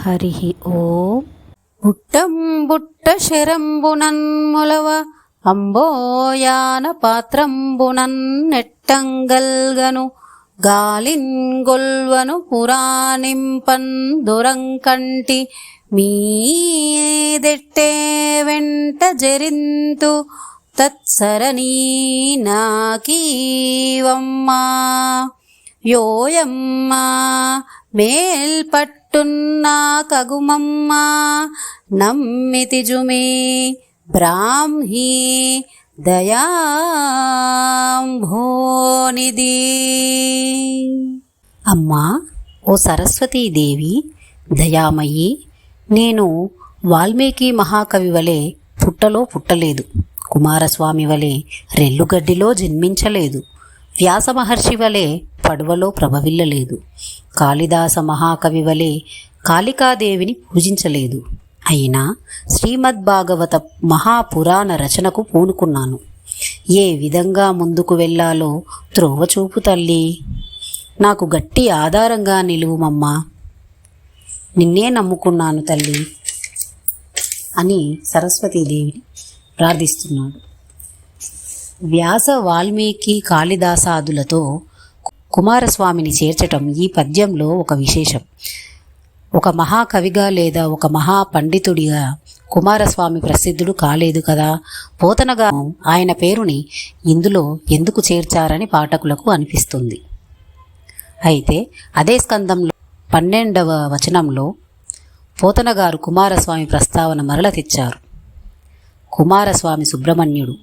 హరి ఓం. బుట్టం బుట్ట శరంబునన్ అంబోయాన పాత్రంబునన్ నెట్టంగల్గను గాలిన్ గొల్వను పురాణింపన్ దురంకంటి మీదెట్టే వెంట జరింతు తత్సరణీ నాకీవమ్మా యోయమ్మా మేల్పట్టున్నా కగుమమ్మా నమ్మితిజుమే బ్రాహ్మీ దయాంభోనిది అమ్మా ఓ సరస్వతీదేవి దయామయ్యి నేను వాల్మీకి మహాకవి వలె పుట్టలో పుట్టలేదు. కుమారస్వామి వలె రెల్లుగడ్డిలో జన్మించలేదు. వ్యాస మహర్షి వలె పడవలో ప్రభవిల్లలేదు. కాళిదాస మహాకవి వలె కాళికాదేవిని పూజించలేదు. అయినా శ్రీమద్భాగవత మహాపురాణ రచనకు పూనుకున్నాను. ఏ విధంగా ముందుకు వెళ్ళాలో త్రోవచూపు తల్లి. నాకు గట్టి ఆధారంగా నిలువుమమ్మా. నిన్నే నమ్ముకున్నాను తల్లి అని సరస్వతీదేవిని ప్రార్థిస్తున్నాడు. వ్యాస వాల్మీకి కాళిదాసాదులతో కుమారస్వామిని చేర్చటం ఈ పద్యంలో ఒక విశేషం. ఒక మహాకవిగా లేదా ఒక మహా పండితుడిగా కుమారస్వామి ప్రసిద్ధుడు కాలేదు కదా. పోతనగా ఆయన పేరుని ఇందులో ఎందుకు చేర్చారని పాఠకులకు అనిపిస్తుంది. అయితే అదే స్కందంలో పన్నెండవ వచనంలో పోతనగారు కుమారస్వామి ప్రస్తావన మరల తెచ్చారు. కుమారస్వామి సుబ్రహ్మణ్యుడు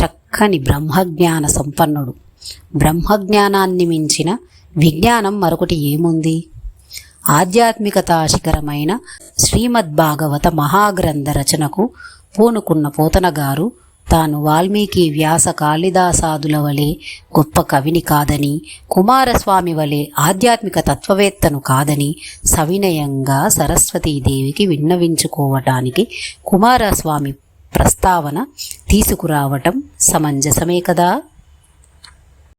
చక్కని బ్రహ్మజ్ఞాన సంపన్నుడు. బ్రహ్మజ్ఞానాన్ని మించిన విజ్ఞానం మరొకటి ఏముంది? ఆధ్యాత్మికతా శిఖరమైన శ్రీమద్భాగవత మహాగ్రంథ రచనకు పూనుకున్న పోతనగారు తాను వాల్మీకి వ్యాస కాళిదాసాదుల వలె గొప్ప కవిని కాదని కుమారస్వామి వలె ఆధ్యాత్మిక తత్వవేత్తను కాదని సవినయంగా సరస్వతీదేవికి విన్నవించుకోవటానికి కుమారస్వామి ప్రస్తావన తీసుకురావటం సమంజసమే కదా?